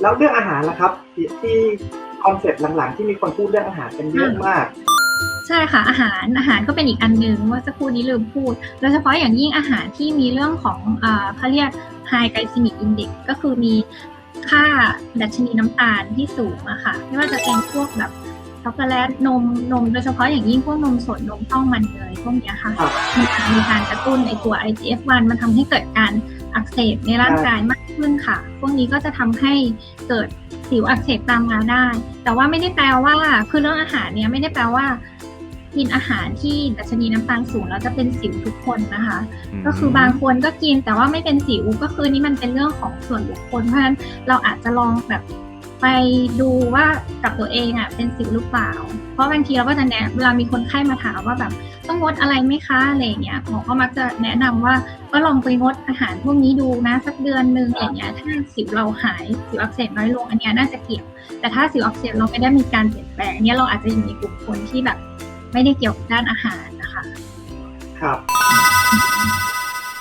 แล้วเรื่องอาหารล่ะครับที่ที่คอนเซ็ปต์หลังๆ ที่มีคนพูดเรื่องอาหารกันเยอะมาก ใช่ค่ะอาหารอาหารก็เป็นอีกอันหนึ่งเมื่อสักครู่นี้ลืมพูดโดยเฉพาะอย่างยิ่งอาหารที่มีเรื่องของอ่าเขาเรียก high glycemic index ก็คือมีค่าดัชนีน้ำตาลที่สูงอะค่ะไม่ว่าจะเป็นพวกแบบช็อกโกแลตนมนมโดยเฉพาะอย่างยิ่งพวกนมสดนมต้องมันเนยพวกเนี้ยค่ะครับมีการมีการกระตุ้นไอตัว IGF-1 มันทำให้เกิดการ อักเสบในร่างกายมากขึ้นค่ะ พวกนี้ก็จะทำให้เกิดสิวอักเสบตามมาได้ แต่ว่าไม่ได้แปลว่า คือเรื่องอาหารเนี้ยไม่ได้แปลว่า กินอาหารที่ดัชนีน้ำตาลสูงแล้วจะเป็นสิวทุกคนนะคะ ก็คือบางคนก็กินแต่ว่าไม่เป็นสิวก็คือนี่มันเป็นเรื่องของส่วนบุคคลเพราะฉะนั้นเราอาจจะลองแบบ ไปดูว่ากับตัวเองอะเป็นสิวหรือเปล่า เพราะบางทีเราก็จะแนะเวลามีคนไข้มาถามว่าแบบต้องงดอะไรไหมคะอะไรเงี้ยหมอก็มักจะแนะนำว่าก็ลองไปงดอาหารพวกนี้ดูนะสักเดือนหนึ่งอะไรอย่างเงี้ยถ้าสิวเราหายสิวอักเสบน้อยลงอันเนี้ยน่าจะเกี่ยวแต่ถ้าสิวอักเสบเราไม่ได้มีการเปลี่ยนแปลงอันเนี้ยเราอาจจะอยู่ในกลุ่มคนที่แบบ ไม่ได้เกี่ยวกับด้านอาหารนะคะ ครับ